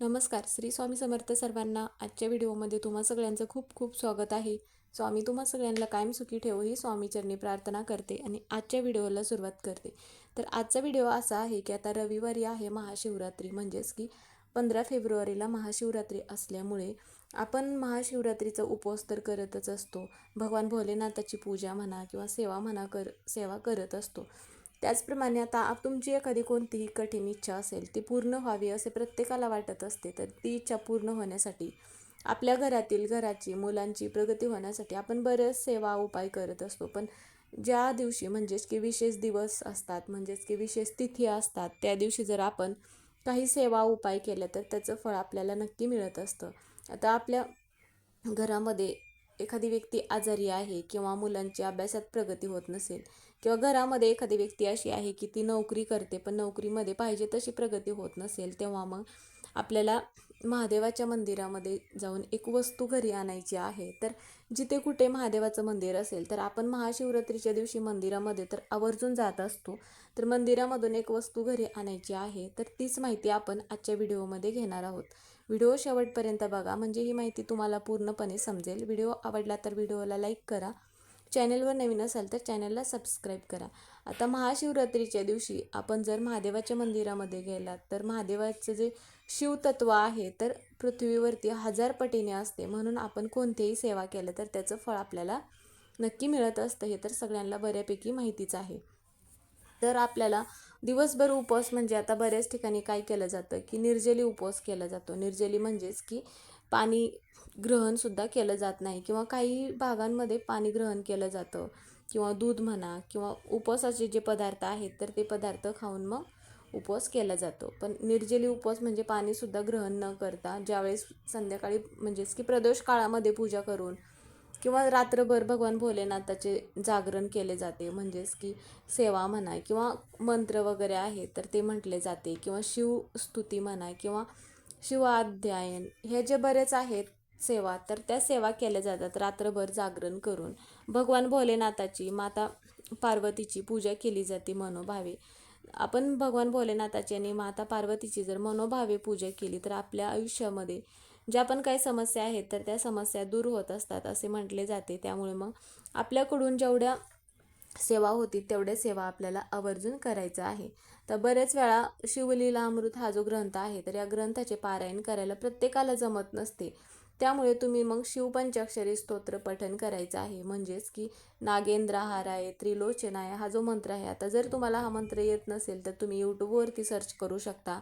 नमस्कार श्री स्वामी समर्थ सर्वांना आजच्या व्हिडिओमध्ये तुम्हा सगळ्यांचं खूप खूप स्वागत आहे. स्वामी तुम्हा सगळ्यांना कायम सुखी ठेवू ही स्वामीचरणी प्रार्थना करते आणि आजच्या व्हिडिओला सुरुवात करते. तर आजचा व्हिडिओ असा आहे की आता रविवारी आहे महाशिवरात्री म्हणजेच की पंधरा फेब्रुवारीला महाशिवरात्री असल्यामुळे आपण महाशिवरात्रीचा उपवास तर करतच असतो. भगवान भोलेनाथाची पूजा म्हणा किंवा सेवा म्हणा कर सेवा करत असतो. त्याचप्रमाणे आता तुमची एखादी कोणतीही कठीण इच्छा असेल ती पूर्ण व्हावी असे प्रत्येकाला वाटत असते तर ती इच्छा पूर्ण होण्यासाठी आपल्या घरातील घराची मुलांची प्रगती होण्यासाठी आपण बरेच सेवा उपाय करत असतो. पण ज्या दिवशी म्हणजेच की विशेष दिवस असतात म्हणजेच की विशेष तिथी असतात त्या दिवशी जर आपण काही सेवा उपाय केल्या तर त्याचं फळ आपल्याला नक्की मिळत असतं. आता आपल्या घरामध्ये एखादी व्यक्ती आजारी आहे किंवा मुलांची अभ्यासात प्रगती होत नसेल किंवा घरामध्ये एखादी व्यक्ती अशी आहे की ती नोकरी करते पण नोकरीमध्ये पाहिजे तशी प्रगती होत नसेल तेव्हा मग आपल्याला महादेवाच्या मंदिरामध्ये जाऊन एक वस्तू घरी आणायची आहे. तर जिथे कुठे महादेवाचं मंदिर असेल तर आपण महाशिवरात्रीच्या दिवशी मंदिरामध्ये तर आवर्जून जात असतो. तर मंदिरामधून एक वस्तू घरी आणायची आहे तर तीच माहिती आपण आजच्या व्हिडिओमध्ये घेणार आहोत. व्हिडिओ शेवटपर्यंत बघा. म्हणजे ही माहिती तुम्हाला पूर्णपणे समजेल. व्हिडिओ आवडला तर व्हिडिओला लाईक करा. चॅनलवर नवीन असाल तर चॅनलला सबस्क्राईब करा. आता महाशिवरात्रीच्या दिवशी आपण जर महादेवाच्या मंदिरामध्ये गेलात तर महादेवाचं जे शिवतत्व आहे तर पृथ्वीवरती हजार पटीने असते. म्हणून आपण कोणतीही सेवा केलं तर त्याचं फळ आपल्याला नक्की मिळत असतं. हे तर सगळ्यांना बऱ्यापैकी माहितीच आहे. तर आपल्याला दिवसभर उपवास म्हणजे आता बऱ्याच ठिकाणी काय केलं जातं की निर्जली उपवास केला जातो. निर्जली म्हणजेच की पाणी ग्रहणसुद्धा केलं जात नाही किंवा काही भागांमध्ये पाणी ग्रहण केलं जातं किंवा दूध म्हणा किंवा उपवासाचे जे पदार्थ आहेत तर ते पदार्थ खाऊन मग उपवास केला जातो. पण निर्जली उपवास म्हणजे पाणीसुद्धा ग्रहण न करता ज्यावेळेस संध्याकाळी म्हणजेच की प्रदोष काळामध्ये पूजा करून किंवा रात्रभर भगवान भोलेनाथाचे जागरण केले जाते. म्हणजेच की सेवा म्हणा किंवा मंत्र वगैरे आहे तर ते म्हटले जाते. किंवा शिवस्तुती म्हणा किंवा शिवाध्यायन हे जे बरेच आहेत सेवा तर त्या सेवा केल्या जातात रात्रभर जागरण करून. भगवान भोलेनाथाची माता पार्वतीची पूजा केली जाते मनोभावे. आपण भगवान भोलेनाथाची आणि माता पार्वतीची जर मनोभावे पूजा केली तर आपल्या आयुष्यामध्ये ज्या पण काही समस्या आहेत तर त्या समस्या दूर होत असतात असे म्हटले जाते. त्यामुळे मग आपल्याकडून जेवढ्या सेवा होती तेवढ्या सेवा आपल्याला आवर्जून करायचं आहे. तर बरेच वेळा शिवलीला अमृत हा जो ग्रंथ आहे तर या ग्रंथाचे पारायण करायला प्रत्येकाला जमत नसते. त्यामुळे तुम्ही मग शिवपंचाक्षरी स्तोत्र पठन करायचं आहे. म्हणजेच की नागेंद्र हाराय त्रिलोचनाय हा जो मंत्र आहे आता जर तुम्हाला हा मंत्र येत नसेल तर तुम्ही यूट्यूबवरती सर्च करू शकता.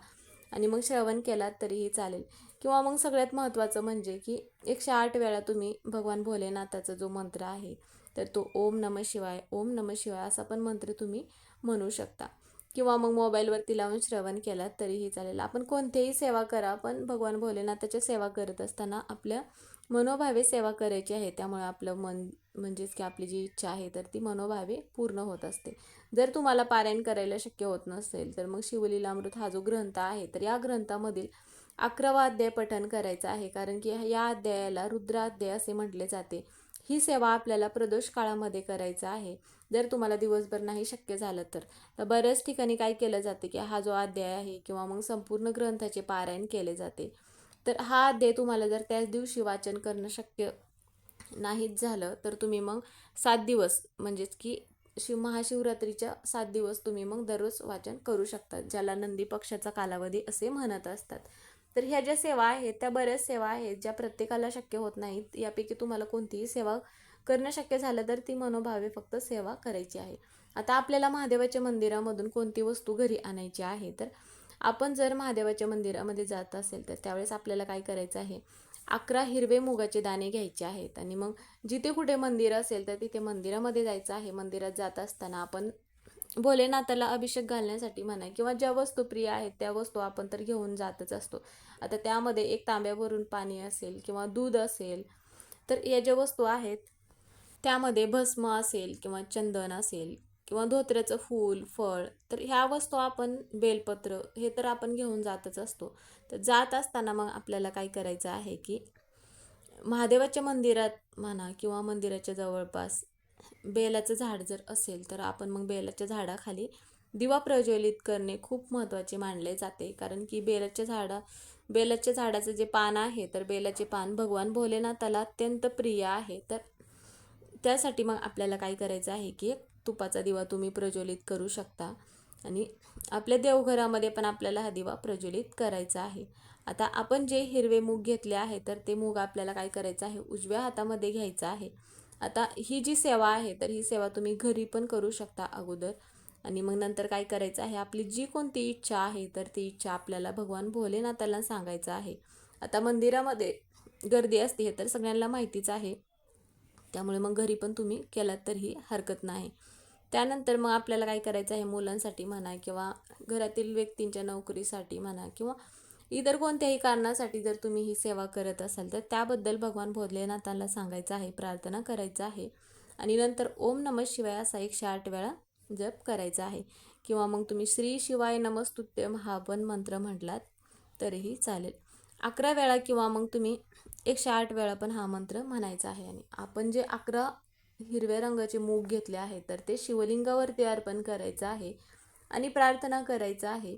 आणि मग श्रवण केलात तरीही चालेल. किंवा मग सगळ्यात महत्त्वाचं म्हणजे की एकशे आठ वेळा तुम्ही भगवान भोलेनाथाचा जो मंत्र आहे तर तो ओम नम शिवाय ओम नम शिवाय असा पण मंत्र तुम्ही म्हणू शकता. किंवा मग मोबाईलवरती लावून श्रवण केलात तरीही चालेल. आपण कोणतेही सेवा करा पण भगवान भोलेनाथाच्या सेवा करत असताना आपल्या मनोभावे सेवा करायची आहे त्यामुळे आपलं मन म्हणजेच की आपली जी इच्छा आहे तर ती मनोभावे पूर्ण होत असते. जर तुम्हाला पारायण करायला शक्य होत नसेल तर मग शिवलीलामृत हा जो ग्रंथ आहे तर या ग्रंथामधील अकरावा अध्याय पठण करायचा आहे. कारण की या अध्यायाला रुद्राध्याय असे म्हटले जाते. ही सेवा आपल्याला प्रदोष काळामध्ये करायचा आहे. जर तुम्हाला दिवसभर नाही शक्य झालं तर. तर बऱ्याच ठिकाणी काय केलं जाते की हा जो अध्याय आहे किंवा मग संपूर्ण ग्रंथाचे पारायण केले जाते. तर हा अध्याय तुम्हाला जर त्याच दिवशी वाचन करणं शक्य नाहीच झालं तर तुम्ही मग सात दिवस म्हणजेच की शिव महाशिवरात्रीच्या सात दिवस तुम्ही मग दररोज वाचन करू शकता. ज्याला नंदी पक्षाचा कालावधी असे म्हणत असतात. तर ह्या ज्या सेवा आहेत त्या बऱ्याच सेवा आहेत ज्या प्रत्येकाला शक्य होत नाहीत. यापैकी तुम्हाला कोणतीही सेवा करणं शक्य झालं तर ती मनोभावे फक्त सेवा करायची आहे. आता आपल्याला महादेवाच्या मंदिरामधून कोणती वस्तू घरी आणायची आहे? तर आपण जर महादेवाच्या मंदिरामध्ये जात असेल तर त्यावेळेस आपल्याला काय करायचं आहे? अकरा हिरवे मुगाचे दाणे घ्यायचे आहेत आणि मग जिथे कुठे मंदिर असेल तर तिथे मंदिरामध्ये जायचं आहे. मंदिरात जात असताना आपण भोलेनाथाला अभिषेक घालण्यासाठी म्हणा किंवा ज्या वस्तू प्रिय आहेत त्या वस्तू आपण तर घेऊन जातच असतो. आता त्यामध्ये एक तांब्यावरून पाणी असेल किंवा दूध असेल तर या ज्या वस्तू आहेत त्यामध्ये भस्म असेल किंवा चंदन असेल किंवा धोत्र्याचं फूल फळ तर ह्या वस्तू आपण बेलपत्र हे तर आपण घेऊन जातच असतो. तर जात असताना मग आपल्याला काय करायचं आहे की महादेवाच्या मंदिरात म्हणा किंवा मंदिराच्या जवळपास बेलाचं झाड जर असेल तर आपण मग बेलाच्या झाडाखाली दिवा प्रज्वलित करणे खूप महत्त्वाचे मानले जाते. कारण की बेलाच्या झाडा बेलाच्या झाडाचं जे पान आहे तर बेलाचे पान भगवान भोलेनाथाला अत्यंत प्रिय आहे. तर त्यासाठी मग आपल्याला काय करायचं आहे की एक तुपाचा दिवा तुम्ही प्रज्वलित करू शकता. आणि आपल्या देवघरामध्ये पण आपल्याला हा दिवा प्रज्वलित करायचा आहे. आता आपण जे हिरवे मूग घेतले आहे तर ते मूग आपल्याला काय करायचं आहे? उजव्या हातामध्ये घ्यायचं आहे. आता ही जी सेवा आहे तर ही सेवा तुम्ही घरी पण करू शकता अगोदर. आणि मग नंतर काय करायचं आहे आपली जी कोणती इच्छा आहे तर ती इच्छा आपल्याला भगवान भोलेनाथाला सांगायचं आहे. आता मंदिरामध्ये गर्दी असते हे तर सगळ्यांना माहितीच आहे. त्यामुळे मग घरी पण तुम्ही केलात तरीही हरकत नाही. त्यानंतर मग आपल्याला काय करायचं आहे मुलांसाठी म्हणा किंवा घरातील व्यक्तींच्या नोकरीसाठी म्हणा किंवा इतर कोणत्याही कारणासाठी जर तुम्ही ही सेवा करत असाल तर त्याबद्दल भगवान भोलेनाथाला सांगायचं आहे प्रार्थना करायचं आहे. आणि नंतर ओम नम शिवाय असा एकशे आठ वेळा जप करायचा आहे. किंवा मग तुम्ही श्री शिवाय नमस्तुत्यम हा पण मंत्र म्हटलात तरीही चालेल. अकरा वेळा किंवा मग तुम्ही एकशे आठ वेळा पण हा मंत्र म्हणायचा आहे. आणि आपण जे अकरा हिरव्या रंगाचे मूग घेतले आहे तर ते शिवलिंगावरती अर्पण करायचं आहे. आणि प्रार्थना करायचं आहे.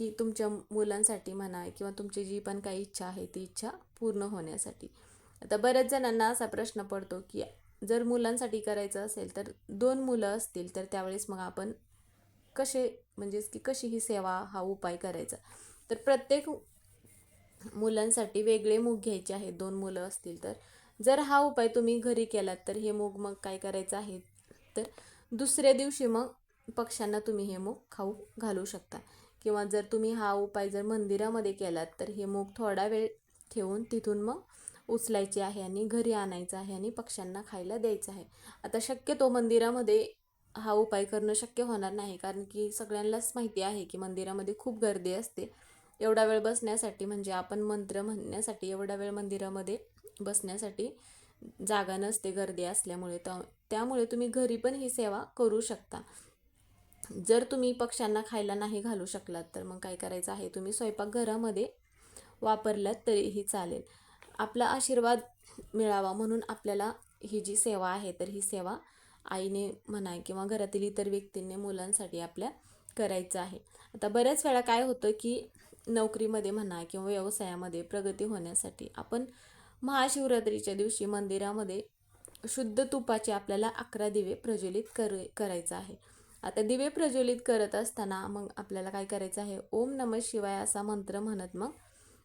की तुमच्या मुलांसाठी म्हणा किंवा तुमची जी पण काही इच्छा आहे ती इच्छा पूर्ण होण्यासाठी. आता बऱ्याच जणांना असा प्रश्न पडतो की जर मुलांसाठी करायचं असेल तर दोन मुलं असतील तर त्यावेळेस मग आपण कसे म्हणजेच की कशी ही सेवा हा उपाय करायचा? तर प्रत्येक मुलांसाठी वेगळे मूग घ्यायचे आहेत दोन मुलं असतील तर. जर हा उपाय तुम्ही घरी केलात तर हे मूग मग काय करायचं आहे? तर दुसऱ्या दिवशी मग पक्ष्यांना तुम्ही हे मूग खाऊ घालू शकता. किंवा जर तुम्ही हा उपाय जर मंदिरामध्ये केलात तर हे मूग थोडा वेळ ठेवून तिथून मग उचलायचे आहे आणि घरी आणायचं आहे आणि पक्ष्यांना खायला द्यायचं आहे. आता शक्यतो मंदिरामध्ये हा उपाय करणं शक्य होणार नाही कारण की सगळ्यांनाच माहिती आहे की मंदिरामध्ये खूप गर्दी असते. एवढा वेळ बसण्यासाठी म्हणजे आपण मंत्र म्हणण्यासाठी एवढा वेळ मंदिरामध्ये बसण्यासाठी जागा नसते गर्दी असल्यामुळे. तर त्यामुळे तुम्ही घरी पण ही सेवा करू शकता. जर तुम्ही पक्ष्यांना खायला नाही घालू शकलात तर मग काय करायचं आहे? तुम्ही स्वयंपाकघरामध्ये वापरलात तरीही चालेल. आपला आशीर्वाद मिळावा म्हणून आपल्याला ही जी सेवा आहे तर ही सेवा आईने म्हणा किंवा घरातील इतर व्यक्तींनी मुलांसाठी आपल्या करायचं आहे. आता बऱ्याच वेळा काय होतं की नोकरीमध्ये म्हणा किंवा व्यवसायामध्ये प्रगती होण्यासाठी आपण महाशिवरात्रीच्या दिवशी मंदिरामध्ये शुद्ध तुपाचे आपल्याला अकरा दिवे प्रज्वलित कर करायचं आहे. आता दिवे प्रज्वलित करत असताना मग आपल्याला काय करायचं आहे? ओम नम शिवाय असा मंत्र म्हणत मग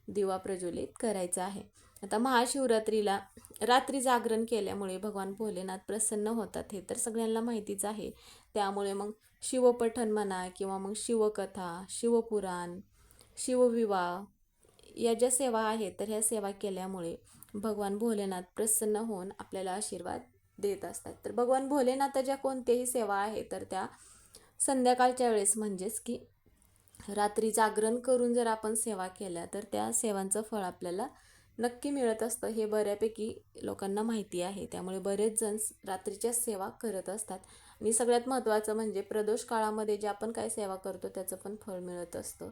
दिवा प्रज्वलित करायचा आहे. आता महाशिवरात्रीला रात्री जागरण केल्यामुळे भगवान भोलेनाथ प्रसन्न होतात हे तर सगळ्यांना माहितीच आहे. त्यामुळे मग शिवपठण म्हणा किंवा मग शिवकथा शिवपुराण शिवविवाह या ज्या सेवा आहेत तर ह्या सेवा केल्यामुळे भगवान भोलेनाथ प्रसन्न होऊन आपल्याला आशीर्वाद देत असतात. तर भगवान भोलेनाथाच्या कोणत्याही सेवा आहे तर त्या संध्याकाळच्या वेळेस म्हणजेच की रात्री जागरण करून जर आपण सेवा केल्या तर त्या सेवांचं फळ आपल्याला नक्की मिळत असतं. हे बऱ्यापैकी लोकांना माहिती आहे. त्यामुळे बरेच जण रात्रीच्या सेवा करत असतात. आणि सगळ्यात महत्त्वाचं म्हणजे प्रदोष काळामध्ये जे आपण काय सेवा करतो त्याचं पण फळ मिळत असतं.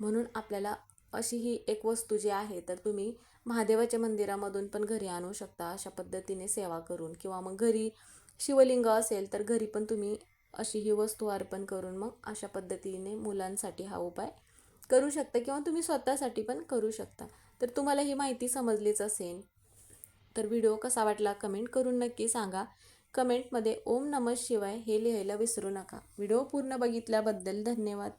म्हणून आपल्याला अशी ही एक वस्तू जी आहे तर तुम्ही महादेवाच्या मंदिरामधून पण घरी आणू शकता अशा पद्धतीने सेवा करून. किंवा मग घरी शिवलिंग असेल तर घरी पण तुम्ही अशी ही वस्तू अर्पण करून मग अशा पद्धतीने मुलांसाठी हा उपाय करू शकता किंवा तुम्ही स्वतःसाठी पण करू शकता. तर तुम्हाला ही माहिती समजलीच असेल. तर व्हिडिओ कसा वाटला कमेंट करून नक्की सांगा. कमेंटमध्ये ओम नमः शिवाय हे लिहायला विसरू नका. व्हिडिओ पूर्ण बघितल्याबद्दल धन्यवाद.